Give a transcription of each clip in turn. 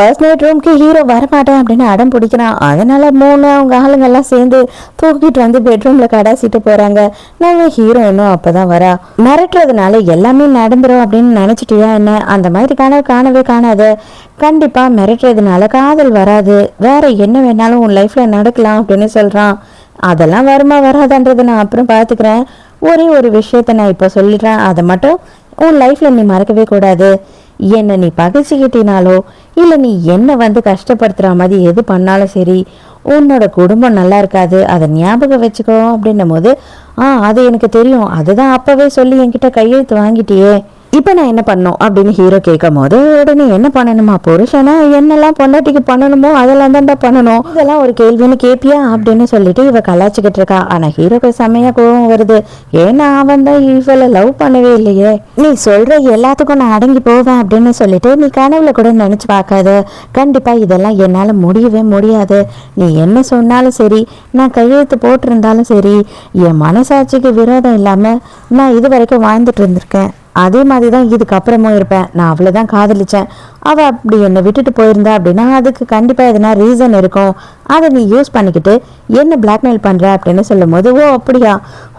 First night ரூம்க்கு hero வரமாட்டேன் அப்படின்னு அடம் பிடிக்கிறான். அதனால் மூணு அவங்க ஆளுங்கெல்லாம் சேர்ந்து தூக்கிட்டு வந்து பெட்ரூமில் கடாசிட்டு போறாங்க. நாங்கள் ஹீரோ இன்னும் அப்பதான் வரா. மிரட்டுறதுனால எல்லாமே நடந்துரும் அப்படின்னு நினச்சிட்டியா என்ன? அந்த மாதிரி கனவு காணவே காணாத. கண்டிப்பாக மிரட்டுறதுனால காதல் வராது. வேற என்ன வேணாலும் உன் லைஃப்பில் நடக்கலாம் அப்படின்னு சொல்கிறான் அதெல்லாம் வருமா வராதான்றதை நான் அப்புறம் பார்த்துக்கிறேன் ஒரே ஒரு விஷயத்த நான் இப்போ சொல்லிடுறேன். அதை மட்டும் உன் லைஃப்பில் நீ மறக்கவே கூடாது. என்னை நீ பகைச்சிக்கிட்டினாலோ இல்லை நீ என்னை வந்து கஷ்டப்படுத்துகிற மாதிரி எது பண்ணாலும் சரி உன்னோட குடும்பம் நல்லா இருக்காது அதை ஞாபகம் வச்சுக்கோ அப்படின்னும் போது ஆ அது எனக்கு தெரியும். அதுதான் அப்பவே சொல்லி என்கிட்ட கையெழுத்து வாங்கிட்டியே. இப்போ நான் என்ன பண்ணணும் அப்படின்னு ஹீரோ கேட்கும் போது உடனே என்ன பண்ணணுமா புருஷனா? என்னெல்லாம் பொண்டாட்டிக்கு பண்ணணுமோ அதெல்லாம் தான்டா பண்ணணும். இதெல்லாம் ஒரு கேள்வின்னு கேட்பியா அப்படின்னு சொல்லிட்டு இவ கலாச்சிக்கிட்டு இருக்கா. ஆனா ஹீரோக்கு செம்மையா கோவம் வருது. ஏன்னா அவன் தான் இவளை லவ் பண்ணவே இல்லையே. நீ சொல்ற எல்லாத்துக்கும் நான் அடங்கி போவேன் அப்படின்னு சொல்லிட்டு நீ கனவுல கூட நினைச்சு பார்க்காத. கண்டிப்பா இதெல்லாம் என்னால முடியவே முடியாது. நீ என்ன சொன்னாலும் சரி நான் கையெழுத்து போட்டிருந்தாலும் சரி என் மனசாட்சிக்கு விரோதம் இல்லாம நான் இது வரைக்கும் வாழ்ந்துட்டு இருந்திருக்கேன். அதே மாதிரி தான் இதுக்கப்புறமும் இருப்பேன். நான் அவளை தான் காதலிச்சேன். அவள் அப்படி என்னை விட்டுட்டு போயிருந்தா அப்படின்னா அதுக்கு கண்டிப்பாக எதனா ரீசன் இருக்கும். அதை நீ யூஸ் பண்ணிக்கிட்டு என்ன பிளாக்மெயில் பண்ணுற அப்படின்னு சொல்லும் போது ஓ அப்படியா?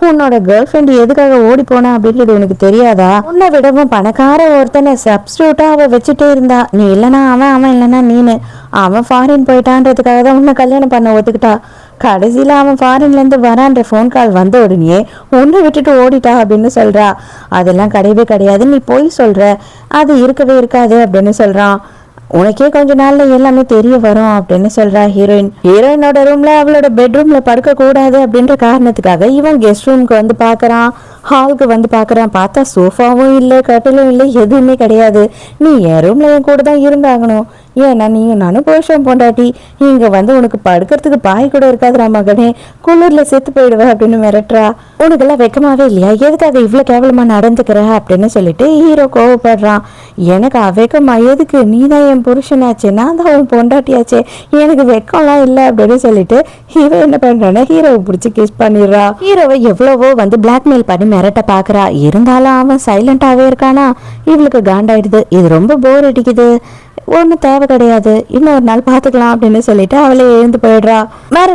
உன்னோட கேர்ள் ஃப்ரெண்டு எதுக்காக ஓடி போனா அப்படின்றது உனக்கு தெரியாதா? உன்னை விடவும் பணக்கார ஒருத்தனை சப்ஸ்டியூட்டாக அவள் வச்சுட்டே இருந்தா. நீ இல்லைனா அவன் அவன் இல்லைனா நீனு. அவன் ஃபாரின் போயிட்டான்றதுக்காக தான் உன்னை கல்யாணம் பண்ண ஒத்துக்கிட்டா. கடைசியில் அவன் ஃபாரின்லேருந்து வரான்ற ஃபோன் கால் வந்த உடனே ஒன்று விட்டுட்டு ஓடிட்டா? அப்படின்னு சொல்கிறா அதெல்லாம் கிடையவே கிடையாது. நீ போய் சொல்கிற அது இருக்கவே இருக்காது அப்படின்னு சொல்கிறான் உனக்கே கொஞ்ச நாள்ல எல்லாமே தெரிய வரும் அப்படின்னு சொல்றா ஹீரோயின் ஹீரோயினோட ரூம்ல அவளோட பெட்ரூம்ல படுக்க கூடாது அப்படின்ற காரணத்துக்காக இவன் கெஸ்ட் ரூம்க்கு வந்து பார்க்குறான் ஹாலுக்கு வந்து பார்க்குறான் பார்த்தா சோஃபாவும் இல்லை கட்டிலும் இல்லை எதுவுமே கிடையாது. நீ என் ரூம்ல என் கூட தான் இருந்தாகணும். ஏன்னா நீயும் நானும் புருஷன் பொண்டாட்டி. இங்க வந்து உனக்கு படுக்கிறதுக்கு பாய் கூட இருக்காதுடா மகனே. குளிர்ல செத்து போயிடுவ அப்படின்னு மிரட்டுறா. உனக்கெல்லாம் வெக்கமாவே இல்லையா? எதுக்காக இவ்வளவு கேவலமா நடந்துக்கிற அப்படின்னு சொல்லிட்டு ஹீரோ கோவப்படுறான். எனக்கு அவ்வெக்கமா எதுக்கு? நீ தான் என் புருஷனாச்சே. நான் தான் உன் பொண்டாட்டியாச்சே. எனக்கு வெக்கம்லாம் இல்லை அப்படின்னு சொல்லிட்டு ஹீரோ என்ன பண்ணுறான்னா ஹீரோவை பிடிச்சி கிஸ் பண்ணிடுறா. ஹீரோவை எவ்வளவோ வந்து பிளாக்மெயில் பண்ணி மிரட்ட பாக்குறா. இருந்தாலும் அவன் சைலண்டாவே இருக்கானா? இவளுக்கு காண்டாயிடுது. இது ரொம்ப போர் அடிக்குது. ஒன்றும் தேவை கிடையாது. இன்னொரு நாள் பார்த்துக்கலாம் அப்படின்னு சொல்லிட்டு அவளே எழுந்து போயிடுறா. வேற